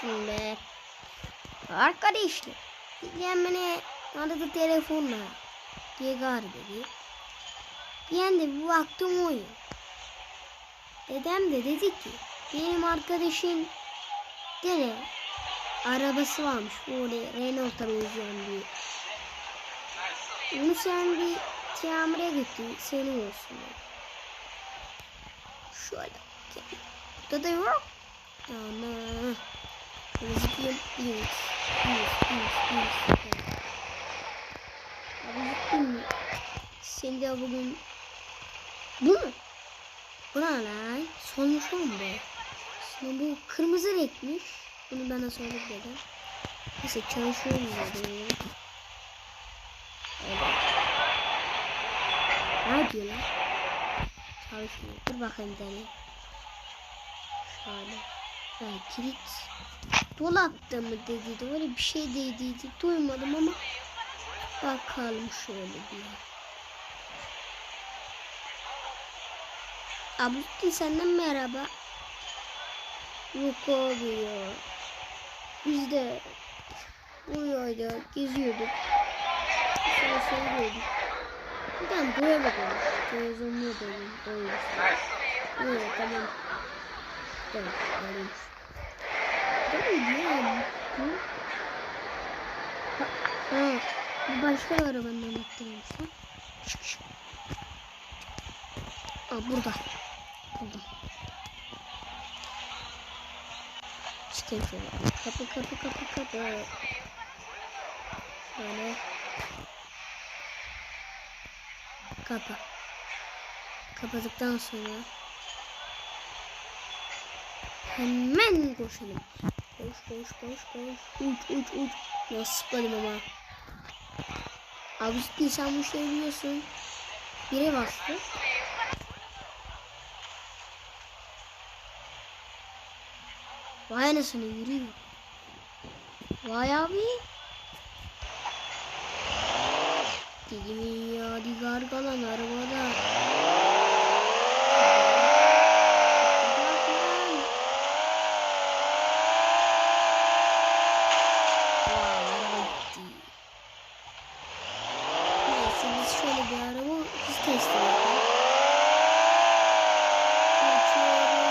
şimdi. Arkadaşlar. Diyen beni aradı telefonla. Diye gar dedi. Ben de bir baktım oyun. Dedem de dedi ki benim arkadaşın gene arabası varmış böyle Renault televizyon diye. Onu sen bir tamire götür senin olsun. Şöyle. Burada da yok. Ana. Zıplayıp gidiyoruz. Gidiyoruz, gidiyoruz, gidiyoruz. Abi zıplayayım. Seni de bugün... Bu mu? Bu ne lan? Solmuş mu bu? Şimdi bu kırmızı renkmiş. Bunu bana söyledi dedim. Neyse çalışıyorum dedim. Öyle. Ne yapıyor lan? Çalışmıyor. Dur bakayım deneyim. Şöyle. Ha, kilit. Dolapta mı dediydi? Öyle bir şey dediydi. Duymadım ama. Bakalım şöyle bir. Abdülkin senden merhaba. Yok ya. Biz de uyuyorduk, geziyorduk. Sonra söylüyorduk. Buradan buraya bakalım. Televizyonluyor dedim. Doyuyoruz. Evet tamam. Evet alayım. Değil ya bu. Ha, bu başka arabanın anahtarıymış lan. Çık çık. Aa burada. Buldum. Çıkayım şöyle. Kapı kapı kapı kapı. Şöyle. Kapı. Kapadıktan sonra hemen koşalım. Koş koş koş koş. Uç uç uç. Nasıl sıkladım ama. Abi ciddi sen bu işleri biliyorsun. Bire bastı. Vay anasını yürüyor. Vay abi. Dedim ya hadi gargalan arabada. Bak lan. Vay araba gitti. Neyse biz şöyle bir araba hız testi yapalım. Geçiyorum.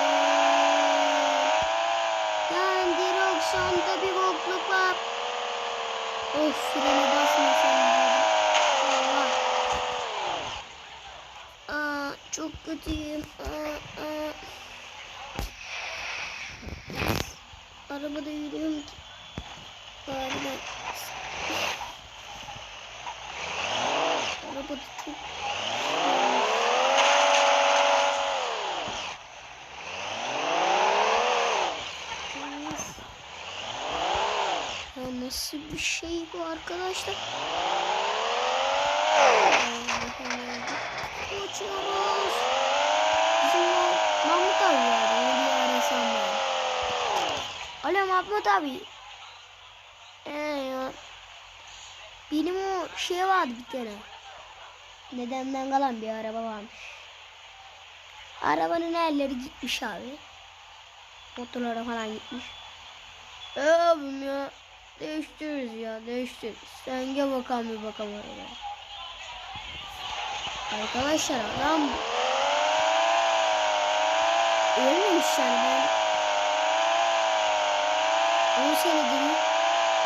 Lan direksiyonda bir bokluk var. Of frene basmasam. Allah. Aa, çok kötüyüm. Aa, aa. Arabada yürüyorum ki. Bari ben... Arabada çok... Nasıl bir şey arkadaşlar? Uçuyoruz. Mahmut abi vardı. Onu bir arasam ben. Alo Mahmut abi. Ee. Benim o şey vardı bir tane. Dedemden kalan bir araba varmış. Arabanın elleri gitmiş abi. Motorlara falan gitmiş. E abim ya. Değiştiririz ya değiştiririz. Sen gel bakalım bir bakalım oraya. Arkadaşlar adam ölmemiş yani ben 10 senedir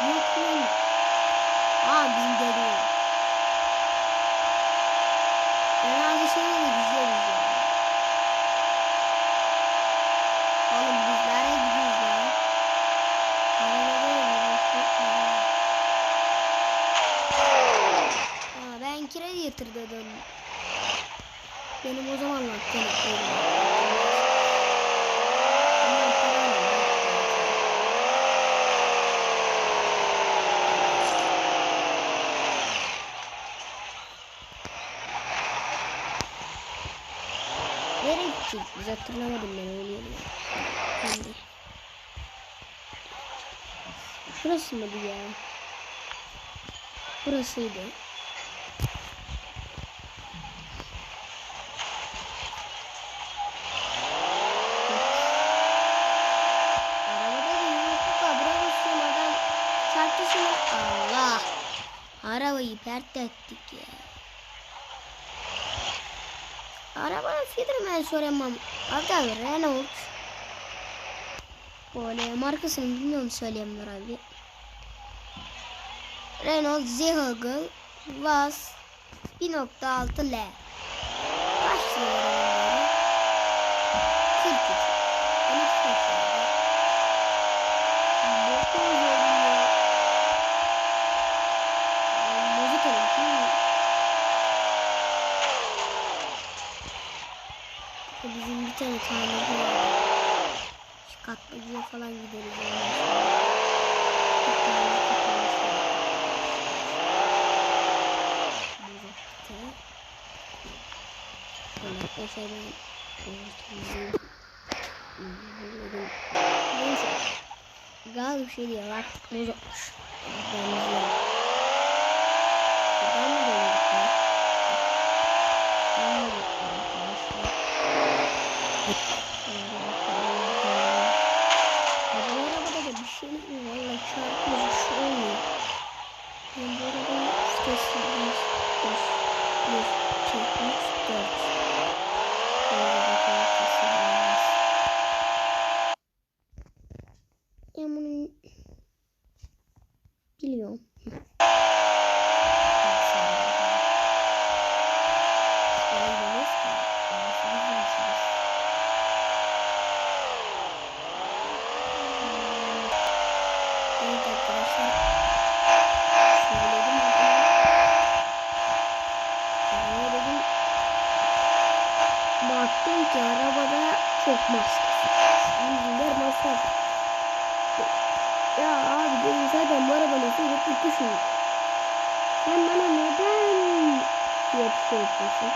yok mu? Aa bizim dede. Genelde şeyleri izliyoruz ya. Oğlum biz nereye gidiyoruz ya? Arabada yürüyoruz. Aa, ben kredi yatırdım. Benim o zamanlar kredi Nereye gidecek? Biz hatırlamadım ben yerine. Şimdi. Şurası mı bu ya? Burasıydı. Arabada da yumruk var arabayı pert ettik ya. Arabanın fiyatını ben. Abi abi Renault. Böyle markasını bilmiyorum söyleyemler abi. Renault Zeugl Vaz 1.6 L. Kaç lira veriyorlar? 43. Ben hiç şaşırmadım. Dokuz oluyor. Ben Müzik alayım, değil mi? İşte Bizim bir tane var. Şu katlıcıya falan gideriz. mesela. Galiba bir şey diyor. Bak muz olmuş. Benziyor. Ben mi dönüyorum? Ben mi dönüyorum arkadaşlar? Şöyle bakalım. Ya bu arabada da bir şey mi? Valla çarpıyor. Bir şey olmuyor. Ben bu arada sitesi bir, beş, bir, iki, üç, dört. Böyle bakalım sesi olmaz. Ya bunu biliyorum. Geldiniz mi? Gelsin misiniz? Evet arkadaşlar. Söyledim ama söyledim. Baktım ki arabada çok masraf. Yüzünden masraf. Ya abi benim zaten bu arabanın sürekli düşmüyor. Sen bana neden yapıyorsun?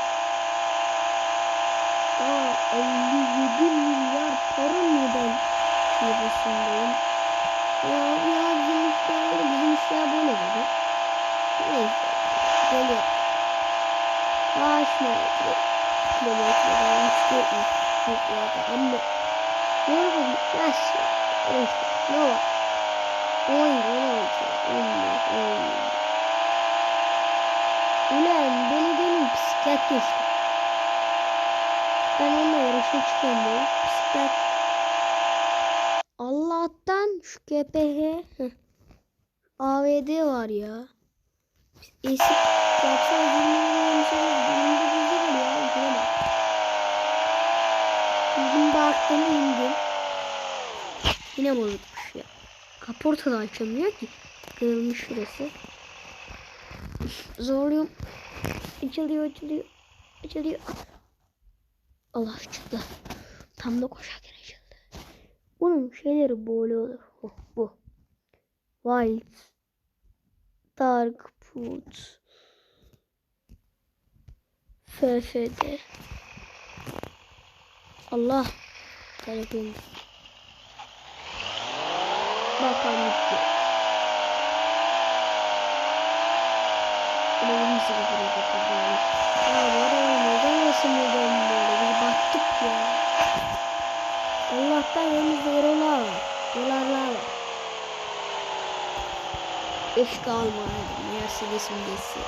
Aa 57 milyar para neden yapıyorsun Ya abi ya bizim işler bizim işler böyle dedi. Neyse geliyor. Metre? Kilometre olmuş değil Çok yerde ama ne yapalım? Yaş ya. Neyse ne var? 10 16 15 17 Ulan beni benim bisiklet geçti. Ben onunla yarışa çıkıyorum böyle. Bisiklet. Allah'tan şu heh, AVD var ya. Eski yapsan 20 lira olmuşsunuz. 29 lira ya. Bugün baktım indim. Yine bozulmuş ya. Kaporta da açamıyor ki. Kırılmış şurası. Zorluyorum. Açılıyor açılıyor. Açılıyor. Allah açıldı. Tam da koşarken açıldı. Bunun şeyleri böyle olur. Oh, bu. White. Dark Food. FFD. Allah. Telefon. Bakalım gitti. Ama yeni sizi buraya getirdim. Ya bu araba neden ısınıyor böyle? Bir baktık ya. Allah'tan yanımızda eurolar var. Dolarlar var. Keşke almayaydım. Mercedes'im geçsin.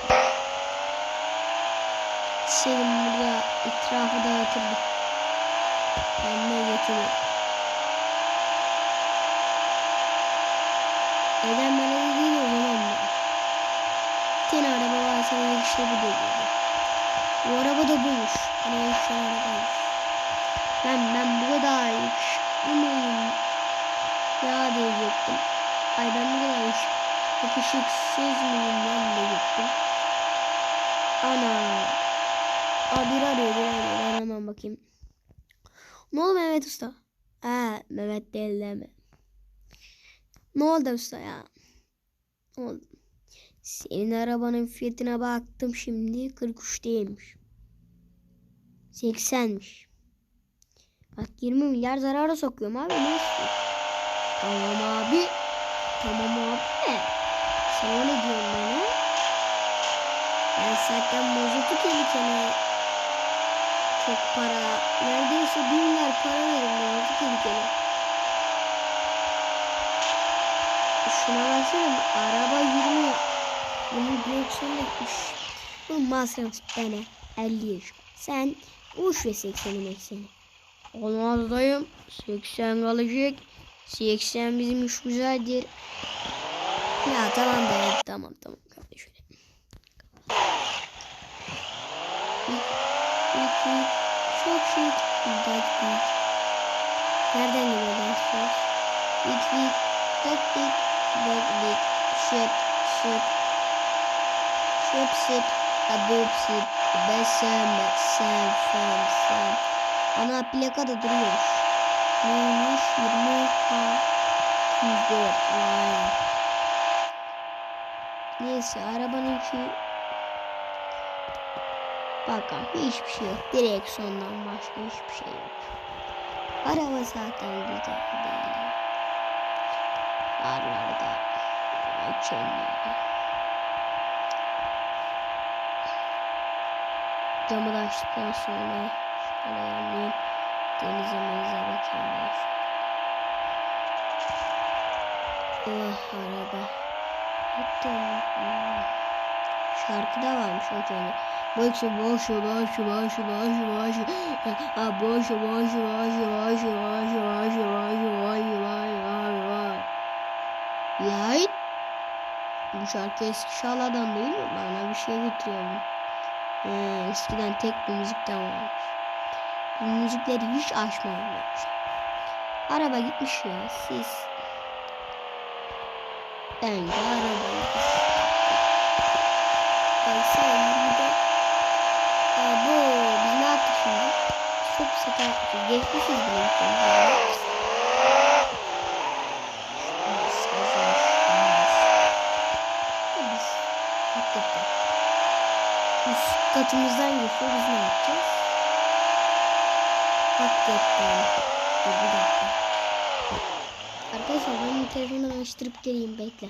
Selim burada etrafı dağıtırdı. Kendine getiriyor. Neden bana da değil o zaman mı? Bir tane araba varsa o işte bu değil. Bu araba da buymuş. Ama işte arabaymış. Ben ben bu kadar yakışıklı mıyım? Ya diyecektim. Ay ben bu kadar yakış- yakışıksız mıyım lan diyecektim. Ana. Aa bir arıyor bir arıyor. Ben hemen bakayım. Ne oldu Mehmet Usta? Ha Mehmet değil deme. Ne oldu usta ya? Ne oldu? Senin arabanın fiyatına baktım şimdi 43 değilmiş. 80'miş. Bak 20 milyar zarara sokuyorum abi ne? Tamam abi. Tamam abi. Sen öyle diyorsun bana. Ben zaten mazotu tehlikene çok para. Neredeyse 1 milyar para veririm mazotu tehlikene. Şuna baksana araba 20 bunu diyorsan da uş. Bu masraf bana 50 yaş. Sen uş ve 80'i mekseni. Olmaz dayım. 80 kalacak. 80 bizim iş güzeldir. Ya tamam dayım. Tamam tamam kardeşim. Çok şık. Nereden geliyor danslar? Dik dik. Dik dik. Dik dik. Şık şık. Şıp şıp. Abıp şıp. Besem sen sen sen. Ana plaka da duruyor. Neymiş? 20 ha. 104. Vay. Neyse arabanın ki Bakın hiçbir şey yok. Direksiyondan başka hiçbir şey yok. Araba zaten güzel değil. Farlar da Camı da açtıktan sonra şöyle yanlayayım. Denize manzara mükemmel. Oh araba. Hatta hmm, şarkı da varmış o kendi. Boşu boşu boşu boşu boşu boşu. Ha boşu boşu boşu boşu boşu boşu boşu boşu boşu boşu. Yay. Bu şarkı eski şaladan değil mi? Bana bir şey getiriyor bu. Ee, eskiden tek bu müzikten varmış. Bu müzikleri hiç aşmıyorlar. Araba gitmiş ya siz. Bence araba gitmiş. Baksana burada. Aa, bu biz ne yaptık şimdi? Çok sefer yapmışız. Geçmişiz bile. ilk önce. Biz kazanmış. Biz hakikaten. Üst katımızdan geçiyor. Biz ne yapacağız? Hakikaten. Dur bir dakika. Arkadaşlar ben telefonu açtırıp geleyim bekle.